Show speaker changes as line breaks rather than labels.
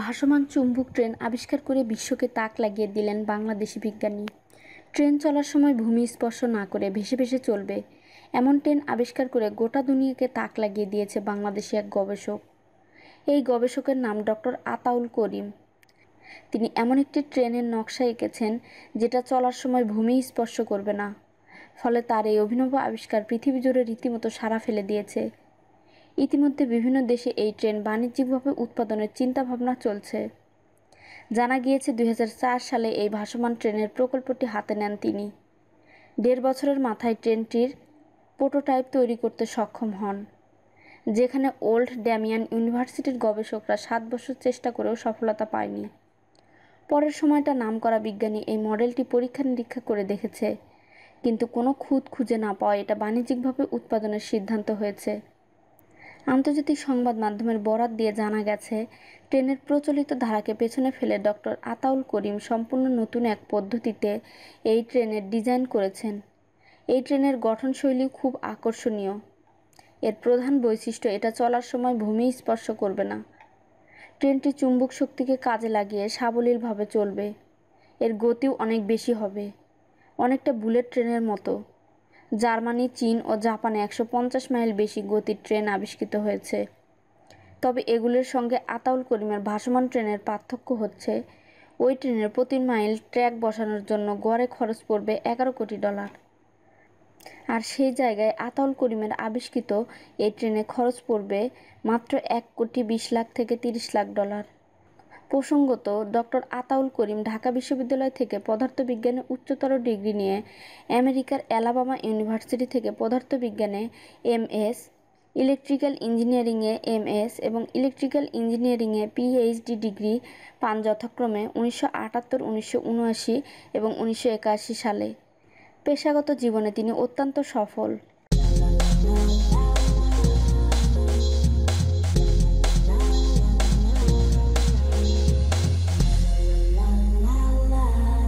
ভাসমান চুম্বক ট্রেন আবিষ্কার করে বিশ্বকে তাক লাগিয়ে দিলেন বাংলাদেশি বিজ্ঞানী। ট্রেন চলার সময় ভূমি স্পর্শ না করে ভেসে ভেসে চলবে। এমন ট্রেন আবিষ্কার করে গোটা দুনিয়াকে তাক লাগিয়ে দিয়েছে বাংলাদেশি এক গবেষক। এই গবেষকের নাম ডক্টর আতাউল করিম। তিনি এমন একটি ট্রেনের নকশা এঁকেছেন যেটা চলার সময় ভূমি স্পর্শ করবে না। ফলে তার এই অভিনব আবিষ্কার পৃথিবী জুড়ে রীতিমতো সাড়া ফেলে দিয়েছে। ইতিমধ্যে বিভিন্ন দেশে এই ট্রেন বাণিজ্যিকভাবে উৎপাদনের চিন্তাভাবনা চলছে। জানা গিয়েছে দু হাজার চার সালে এই ভাসমান ট্রেনের প্রকল্পটি হাতে নেন তিনি। দেড় বছরের মাথায় ট্রেনটির প্রোটোটাইপ তৈরি করতে সক্ষম হন, যেখানে ওল্ড ড্যামিয়ান ইউনিভার্সিটির গবেষকরা সাত বছর চেষ্টা করেও সফলতা পায়নি। পরের সময়টা নামকরা বিজ্ঞানী এই মডেলটি পরীক্ষা নিরীক্ষা করে দেখেছে, কিন্তু কোনো খুঁত খুঁজে না পাওয়া এটা বাণিজ্যিকভাবে উৎপাদনের সিদ্ধান্ত হয়েছে। আন্তর্জাতিক সংবাদ মাধ্যমের বরাত দিয়ে জানা গেছে, ট্রেনের প্রচলিত ধারাকে পেছনে ফেলে ডক্টর আতাউল করিম সম্পূর্ণ নতুন এক পদ্ধতিতে এই ট্রেনের ডিজাইন করেছেন। এই ট্রেনের গঠনশৈলী খুব আকর্ষণীয়। এর প্রধান বৈশিষ্ট্য, এটা চলার সময় ভূমি স্পর্শ করবে না। ট্রেনটি চুম্বক শক্তিকে কাজে লাগিয়ে সাবলীলভাবে চলবে। এর গতিও অনেক বেশি হবে। অনেকটা বুলেট ট্রেনের মতো। জার্মানি, চীন ও জাপানে একশো পঞ্চাশ মাইল বেশি গতির ট্রেন আবিষ্কৃত হয়েছে। তবে এগুলোর সঙ্গে আতাউল করিমের ভাসমান ট্রেনের পার্থক্য হচ্ছে, ওই ট্রেনের প্রতি মাইল ট্র্যাক বসানোর জন্য গড়ে খরচ পড়বে এগারো কোটি ডলার। আর সেই জায়গায় আতাউল করিমের আবিষ্কৃত এই ট্রেনে খরচ পড়বে মাত্র এক কোটি বিশ লাখ থেকে তিরিশ লাখ ডলার। প্রসঙ্গত, ডক্টর আতাউল করিম ঢাকা বিশ্ববিদ্যালয় থেকে পদার্থবিজ্ঞানে উচ্চতর ডিগ্রি নিয়ে আমেরিকার অ্যালাবামা ইউনিভার্সিটি থেকে পদার্থবিজ্ঞানে এমএস ইলেকট্রিক্যাল ইঞ্জিনিয়ারিংয়ে এমএস এবং ইলেকট্রিক্যাল ইঞ্জিনিয়ারিংয়ে পিএইচডি ডিগ্রি পান যথাক্রমে উনিশশো আটাত্তর, উনিশশো উনআশি এবং উনিশশো একাশি সালে। পেশাগত জীবনে তিনি অত্যন্ত সফল।